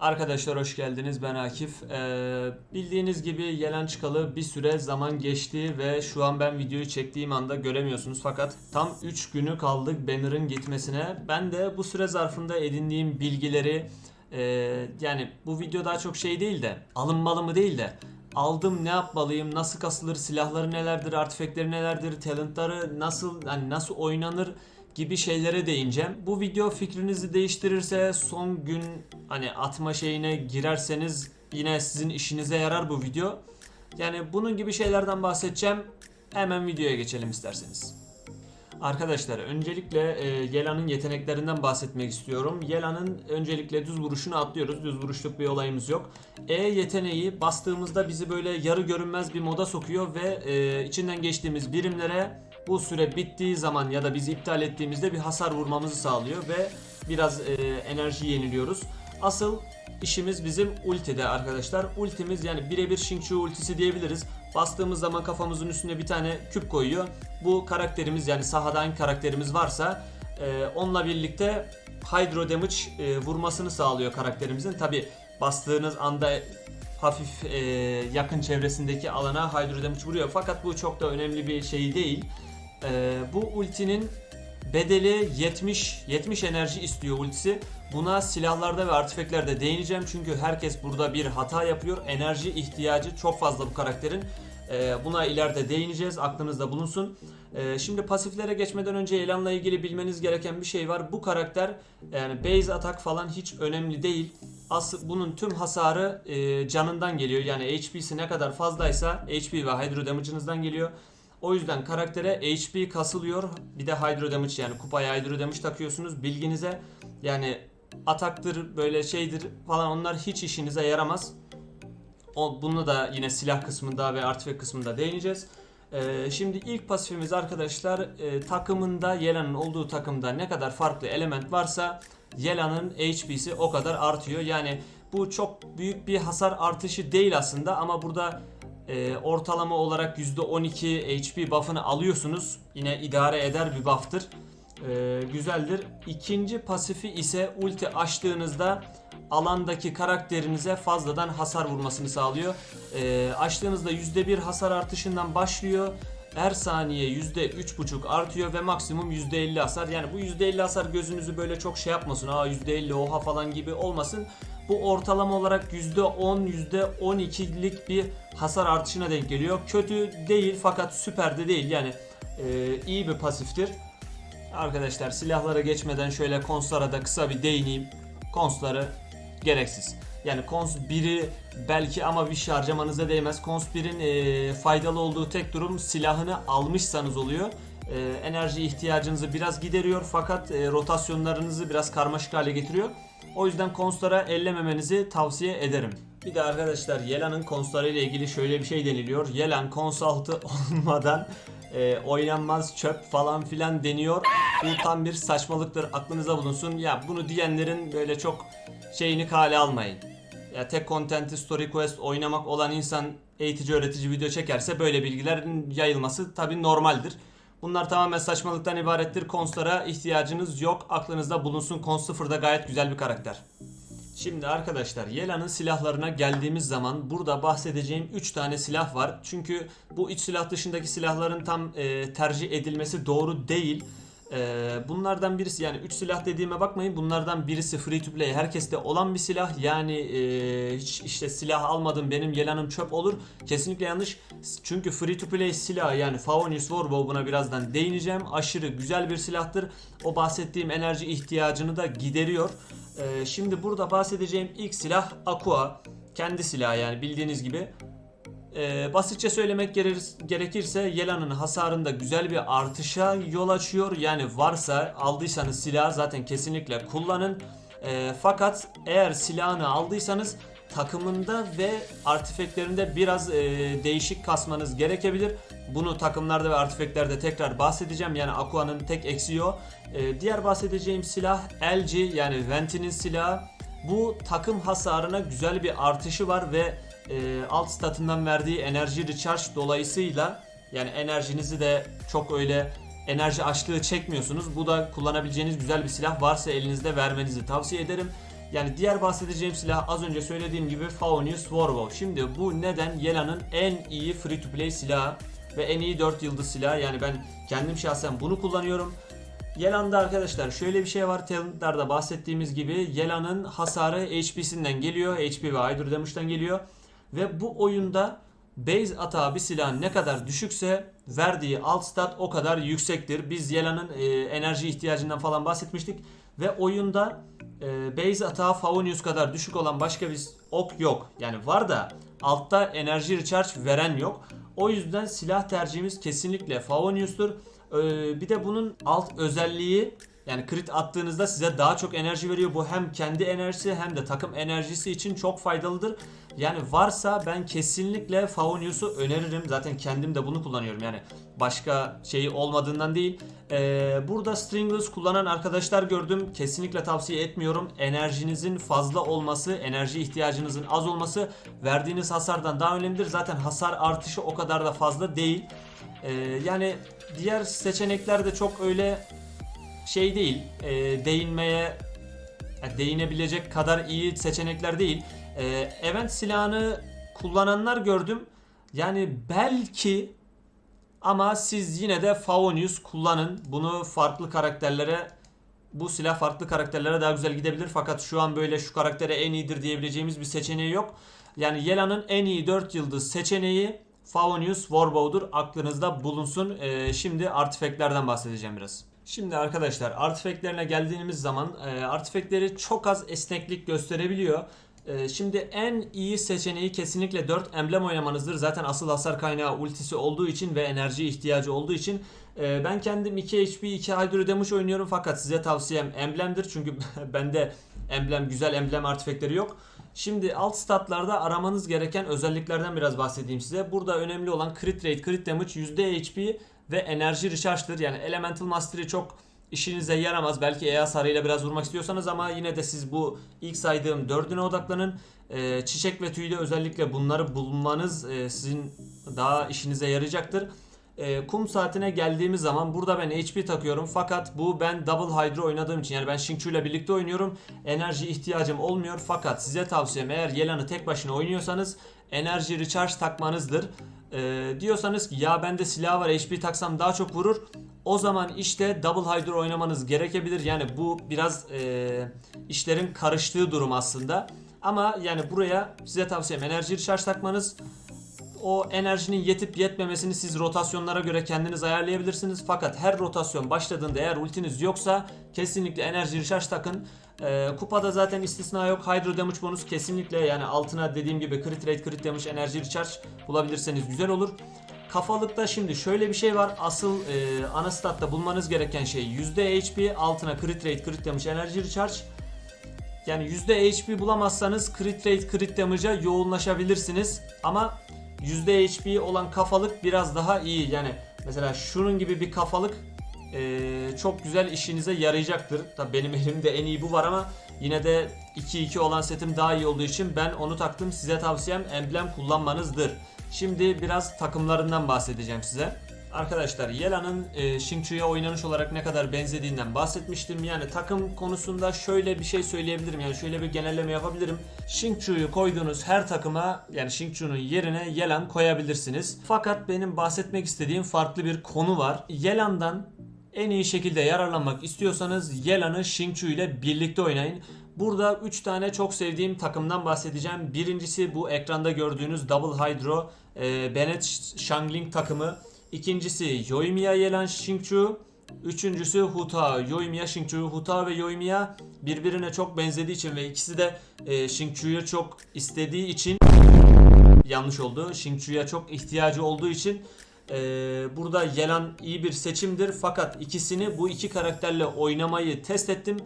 Arkadaşlar hoş geldiniz ben Akif. Ee, bildiğiniz gibi Yelen çıkalı bir süre zaman geçti ve şu an ben videoyu çektiğim anda göremiyorsunuz fakat tam 3 günü kaldık banner'ın gitmesine. Ben de bu süre zarfında edindiğim bilgileri e, yani bu video daha çok şey değil de alınmalı mı değil de aldım ne yapmalıyım, nasıl kasılır, silahları nelerdir, artifekleri nelerdir, talentları nasıl hani nasıl oynanır gibi şeylere değineceğim. Bu video fikrinizi değiştirirse son gün hani atma şeyine girerseniz yine sizin işinize yarar bu video. Yani bunun gibi şeylerden bahsedeceğim. Hemen videoya geçelim isterseniz. Arkadaşlar öncelikle e, Yela'nın yeteneklerinden bahsetmek istiyorum. Yela'nın öncelikle düz vuruşunu atlıyoruz. Düz vuruşluk bir olayımız yok. E yeteneği bastığımızda bizi böyle yarı görünmez bir moda sokuyor ve e, içinden geçtiğimiz birimlere bu süre bittiği zaman ya da biz iptal ettiğimizde bir hasar vurmamızı sağlıyor ve biraz e, enerji yeniliyoruz. Asıl işimiz bizim ultide arkadaşlar. Ultimiz yani birebir Shingchu ultisi diyebiliriz. Bastığımız zaman kafamızın üstüne bir tane küp koyuyor. Bu karakterimiz yani sahada hangi karakterimiz varsa e, onunla birlikte Hydro Damage e, vurmasını sağlıyor karakterimizin. Tabi bastığınız anda hafif e, yakın çevresindeki alana Hydro Damage vuruyor. Fakat bu çok da önemli bir şey değil. E, bu ultinin bedeli 70 70 enerji istiyor ultisi. Buna silahlarda ve artifeklerde değineceğim çünkü herkes burada bir hata yapıyor. Enerji ihtiyacı çok fazla bu karakterin. Ee, buna ileride değineceğiz. Aklınızda bulunsun. Ee, şimdi pasiflere geçmeden önce Elan'la ilgili bilmeniz gereken bir şey var. Bu karakter yani base atak falan hiç önemli değil. As bunun tüm hasarı e, canından geliyor. Yani HP'si ne kadar fazlaysa HP ve Hydro Damage'ınızdan geliyor. O yüzden karaktere HP kasılıyor. Bir de Hydro Damage yani kupaya Hydro Damage takıyorsunuz. Bilginize yani ataktır böyle şeydir falan onlar hiç işinize yaramaz. O, bunu da yine silah kısmında ve artifact kısmında değineceğiz. Ee, şimdi ilk pasifimiz arkadaşlar e, takımında Yelan'ın olduğu takımda ne kadar farklı element varsa Yelan'ın HP'si o kadar artıyor. Yani bu çok büyük bir hasar artışı değil aslında ama burada e, ortalama olarak %12 HP buff'ını alıyorsunuz. Yine idare eder bir buff'tır. E, güzeldir. İkinci pasifi ise ulti açtığınızda alandaki karakterinize fazladan hasar vurmasını sağlıyor. E, açtığınızda %1 hasar artışından başlıyor. Her saniye %3.5 artıyor ve maksimum %50 hasar. Yani bu %50 hasar gözünüzü böyle çok şey yapmasın. Aa %50 oha falan gibi olmasın. Bu ortalama olarak %10, %12'lik bir hasar artışına denk geliyor. Kötü değil fakat süper de değil. Yani e, iyi bir pasiftir. Arkadaşlar silahlara geçmeden şöyle konslara da kısa bir değineyim. Konsları gereksiz. Yani kons 1'i belki ama bir şey harcamanıza değmez. Kons 1'in e, faydalı olduğu tek durum silahını almışsanız oluyor. E, enerji ihtiyacınızı biraz gideriyor fakat e, rotasyonlarınızı biraz karmaşık hale getiriyor. O yüzden konslara ellememenizi tavsiye ederim. Bir de arkadaşlar Yelan'ın konsları ile ilgili şöyle bir şey deniliyor. Yelan kons altı olmadan e, oynanmaz çöp falan filan deniyor. Bu tam bir saçmalıktır. Aklınıza bulunsun. Ya bunu diyenlerin böyle çok şeyini kale almayın. Ya tek content'i story quest oynamak olan insan eğitici öğretici video çekerse böyle bilgilerin yayılması tabi normaldir. Bunlar tamamen saçmalıktan ibarettir. Konslara ihtiyacınız yok. Aklınızda bulunsun. Kons 0 da gayet güzel bir karakter. Şimdi arkadaşlar Yela'nın silahlarına geldiğimiz zaman burada bahsedeceğim 3 tane silah var. Çünkü bu 3 silah dışındaki silahların tam e, tercih edilmesi doğru değil. E, bunlardan birisi yani 3 silah dediğime bakmayın bunlardan birisi free to play herkeste olan bir silah. Yani e, hiç işte silah almadım benim Yela'nım çöp olur. Kesinlikle yanlış. Çünkü free to play silah yani Favonius Warbow buna birazdan değineceğim. Aşırı güzel bir silahtır. O bahsettiğim enerji ihtiyacını da gideriyor. Ee, şimdi burada bahsedeceğim ilk silah Aqua. Kendi silahı yani bildiğiniz gibi. Ee, basitçe söylemek gerekir- gerekirse Yela'nın hasarında güzel bir artışa yol açıyor. Yani varsa aldıysanız silahı zaten kesinlikle kullanın. Ee, fakat eğer silahını aldıysanız takımında ve artifeklerinde biraz e, değişik kasmanız gerekebilir. Bunu takımlarda ve artifeklerde tekrar bahsedeceğim. Yani Aqua'nın tek eksiği o. Ee, diğer bahsedeceğim silah LG yani Venti'nin silahı. Bu takım hasarına güzel bir artışı var ve e, alt statından verdiği enerji recharge dolayısıyla yani enerjinizi de çok öyle enerji açlığı çekmiyorsunuz. Bu da kullanabileceğiniz güzel bir silah varsa elinizde vermenizi tavsiye ederim. Yani diğer bahsedeceğim silah az önce söylediğim gibi Faunius Warbow. Şimdi bu neden Yela'nın en iyi free to play silahı ve en iyi 4 yıldız silahı. Yani ben kendim şahsen bunu kullanıyorum. Yelan'da arkadaşlar şöyle bir şey var. Talentlarda bahsettiğimiz gibi Yelan'ın hasarı HP'sinden geliyor. HP ve Hydro Damage'dan geliyor. Ve bu oyunda base atağı bir silahın ne kadar düşükse verdiği alt stat o kadar yüksektir. Biz Yelan'ın e, enerji ihtiyacından falan bahsetmiştik. Ve oyunda e, base atağı Favonius kadar düşük olan başka bir ok yok. Yani var da altta enerji recharge veren yok. O yüzden silah tercihimiz kesinlikle Favonius'tur. Ee, bir de bunun alt özelliği yani crit attığınızda size daha çok enerji veriyor. Bu hem kendi enerjisi hem de takım enerjisi için çok faydalıdır. Yani varsa ben kesinlikle Favonius'u öneririm. Zaten kendim de bunu kullanıyorum. Yani başka şeyi olmadığından değil. Ee, burada Stringless kullanan arkadaşlar gördüm. Kesinlikle tavsiye etmiyorum. Enerjinizin fazla olması, enerji ihtiyacınızın az olması verdiğiniz hasardan daha önemlidir. Zaten hasar artışı o kadar da fazla değil. Ee, yani diğer seçenekler de çok öyle şey değil. Ee, değinmeye yani değinebilecek kadar iyi seçenekler değil. Ee, event silahını kullananlar gördüm. Yani belki ama siz yine de Favonius kullanın. Bunu farklı karakterlere bu silah farklı karakterlere daha güzel gidebilir. Fakat şu an böyle şu karaktere en iyidir diyebileceğimiz bir seçeneği yok. Yani Yela'nın en iyi 4 yıldız seçeneği Favonius Warbow'dur. Aklınızda bulunsun. Ee, şimdi artifactlerden bahsedeceğim biraz. Şimdi arkadaşlar artifactlerine geldiğimiz zaman e, artifactleri çok az esneklik gösterebiliyor. E, şimdi en iyi seçeneği kesinlikle 4 emblem oynamanızdır. Zaten asıl hasar kaynağı ultisi olduğu için ve enerji ihtiyacı olduğu için e, ben kendim 2 HP 2 Hydro Damage oynuyorum fakat size tavsiyem emblemdir. Çünkü bende emblem güzel emblem artifactleri yok. Şimdi alt statlarda aramanız gereken özelliklerden biraz bahsedeyim size. Burada önemli olan crit rate, crit damage, %HP ve enerji recharge'dır. Yani Elemental Mastery çok işinize yaramaz. Belki EA sarıyla biraz vurmak istiyorsanız ama yine de siz bu ilk saydığım dördüne odaklanın. Ee, çiçek ve tüyde özellikle bunları bulmanız e, sizin daha işinize yarayacaktır. Ee, kum saatine geldiğimiz zaman burada ben HP takıyorum fakat bu ben double hydro oynadığım için yani ben Xingqiu ile birlikte oynuyorum. Enerji ihtiyacım olmuyor fakat size tavsiyem eğer Yelan'ı tek başına oynuyorsanız enerji recharge takmanızdır. Ee, diyorsanız ki ya bende silah var HP taksam daha çok vurur. O zaman işte double hydro oynamanız gerekebilir. Yani bu biraz e, işlerin karıştığı durum aslında. Ama yani buraya size tavsiyem enerji recharge takmanız o enerjinin yetip yetmemesini siz rotasyonlara göre kendiniz ayarlayabilirsiniz. Fakat her rotasyon başladığında eğer ultiniz yoksa kesinlikle enerji recharge takın. Ee, kupada zaten istisna yok. Hydro damage bonus kesinlikle yani altına dediğim gibi crit rate, crit damage, enerji recharge bulabilirseniz güzel olur. Kafalıkta şimdi şöyle bir şey var. Asıl e, ana statta bulmanız gereken şey %HP, altına crit rate, crit damage, enerji recharge. Yani HP bulamazsanız crit rate, crit damage'a yoğunlaşabilirsiniz. Ama HP olan kafalık biraz daha iyi. Yani mesela şunun gibi bir kafalık e, çok güzel işinize yarayacaktır. Tabii benim elimde en iyi bu var ama yine de 2-2 olan setim daha iyi olduğu için ben onu taktım. Size tavsiyem emblem kullanmanızdır. Şimdi biraz takımlarından bahsedeceğim size. Arkadaşlar Yela'nın e, Xingqiu'ya oynanış olarak ne kadar benzediğinden bahsetmiştim. Yani takım konusunda şöyle bir şey söyleyebilirim. Yani şöyle bir genelleme yapabilirim. Xingqiu'yu koyduğunuz her takıma yani Xingqiu'nun yerine Yelan koyabilirsiniz. Fakat benim bahsetmek istediğim farklı bir konu var. Yelan'dan en iyi şekilde yararlanmak istiyorsanız Yelan'ı Xingqiu ile birlikte oynayın. Burada 3 tane çok sevdiğim takımdan bahsedeceğim. Birincisi bu ekranda gördüğünüz Double Hydro e, Bennett Shangling takımı. İkincisi Yoimiya Yelan Xingqiu. Üçüncüsü Huta, Yoimiya Xingqiu. Huta ve Yoimiya birbirine çok benzediği için ve ikisi de e, Xingqiu'yu çok istediği için yanlış oldu. Xingqiu'ya çok ihtiyacı olduğu için e, burada Yelan iyi bir seçimdir. Fakat ikisini bu iki karakterle oynamayı test ettim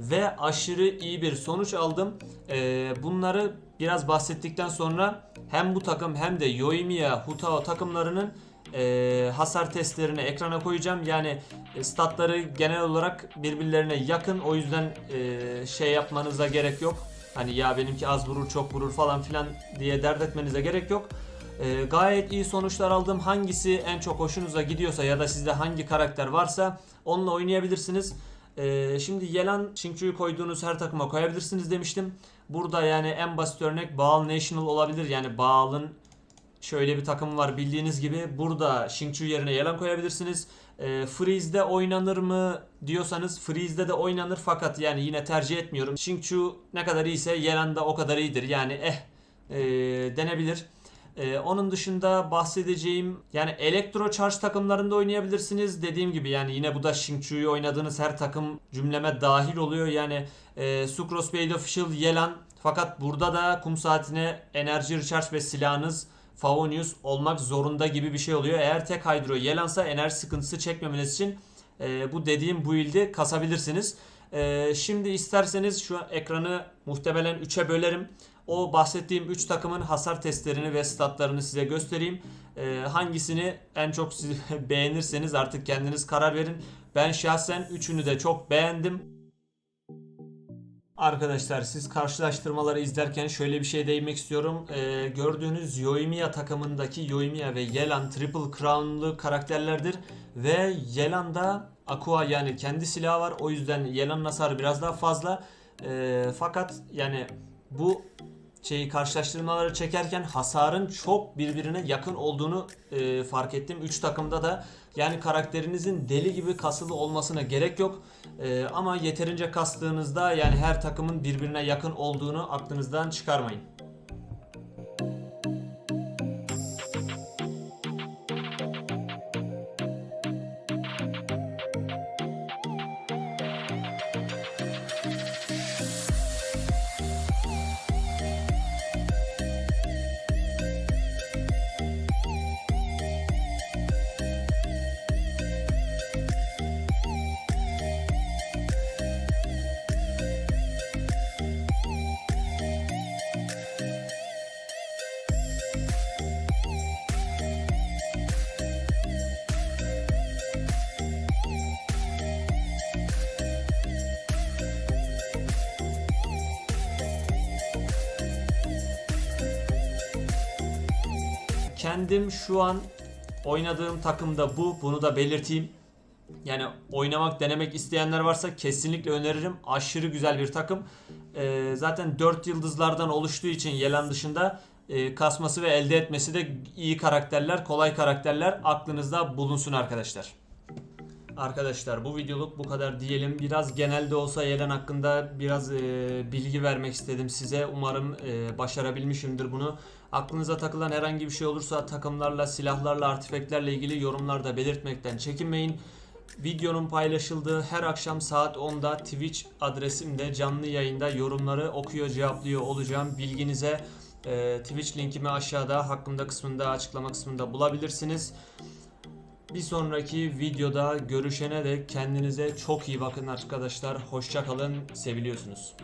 ve aşırı iyi bir sonuç aldım. E, bunları biraz bahsettikten sonra hem bu takım hem de Yoimiya, Hutao takımlarının e, hasar testlerini ekrana koyacağım. Yani e, statları genel olarak birbirlerine yakın. O yüzden e, şey yapmanıza gerek yok. Hani ya benimki az vurur çok vurur falan filan diye dert etmenize gerek yok. E, gayet iyi sonuçlar aldım. Hangisi en çok hoşunuza gidiyorsa ya da sizde hangi karakter varsa onunla oynayabilirsiniz. Ee, şimdi Yelan Xingqiu'yu koyduğunuz her takıma koyabilirsiniz demiştim. Burada yani en basit örnek Baal National olabilir. Yani Baal'ın şöyle bir takım var bildiğiniz gibi. Burada Xingqiu yerine Yelan koyabilirsiniz. E, Freeze'de oynanır mı diyorsanız Freeze'de de oynanır fakat yani yine tercih etmiyorum. Xingqiu ne kadar iyiyse Yelan da o kadar iyidir. Yani eh e, denebilir. E, onun dışında bahsedeceğim yani elektro charge takımlarında oynayabilirsiniz. Dediğim gibi yani yine bu da Xingqiu'yu oynadığınız her takım cümleme dahil oluyor. Yani e, Sucrose Blade Official Yelan fakat burada da kum saatine enerji recharge ve silahınız Favonius olmak zorunda gibi bir şey oluyor. Eğer tek hydro Yelansa enerji sıkıntısı çekmemeniz için e, bu dediğim build'i kasabilirsiniz. E, şimdi isterseniz şu an ekranı muhtemelen 3'e bölerim. O bahsettiğim 3 takımın hasar testlerini ve statlarını size göstereyim. E, hangisini en çok beğenirseniz artık kendiniz karar verin. Ben şahsen üçünü de çok beğendim. Arkadaşlar siz karşılaştırmaları izlerken şöyle bir şey değinmek istiyorum. Ee, gördüğünüz Yoimiya takımındaki Yoimiya ve Yelan Triple Crown'lu karakterlerdir. Ve Yelan'da Aqua yani kendi silahı var. O yüzden Yelan'ın hasarı biraz daha fazla. Ee, fakat yani bu şeyi karşılaştırmaları çekerken hasarın çok birbirine yakın olduğunu e, fark ettim. 3 takımda da yani karakterinizin deli gibi kasılı olmasına gerek yok. E, ama yeterince kastığınızda yani her takımın birbirine yakın olduğunu aklınızdan çıkarmayın. Kendim şu an oynadığım takımda bu. Bunu da belirteyim. Yani oynamak, denemek isteyenler varsa kesinlikle öneririm. Aşırı güzel bir takım. Ee, zaten 4 yıldızlardan oluştuğu için Yelan dışında e, kasması ve elde etmesi de iyi karakterler, kolay karakterler. Aklınızda bulunsun arkadaşlar. Arkadaşlar bu videoluk bu kadar diyelim. Biraz genelde olsa Yelen hakkında biraz e, bilgi vermek istedim size. Umarım e, başarabilmişimdir bunu. Aklınıza takılan herhangi bir şey olursa takımlarla, silahlarla, artifeklerle ilgili yorumlarda belirtmekten çekinmeyin. Videonun paylaşıldığı her akşam saat 10'da Twitch adresimde canlı yayında yorumları okuyor cevaplıyor olacağım. Bilginize e, Twitch linkimi aşağıda hakkında kısmında açıklama kısmında bulabilirsiniz. Bir sonraki videoda görüşene dek kendinize çok iyi bakın arkadaşlar. Hoşça kalın. Seviliyorsunuz.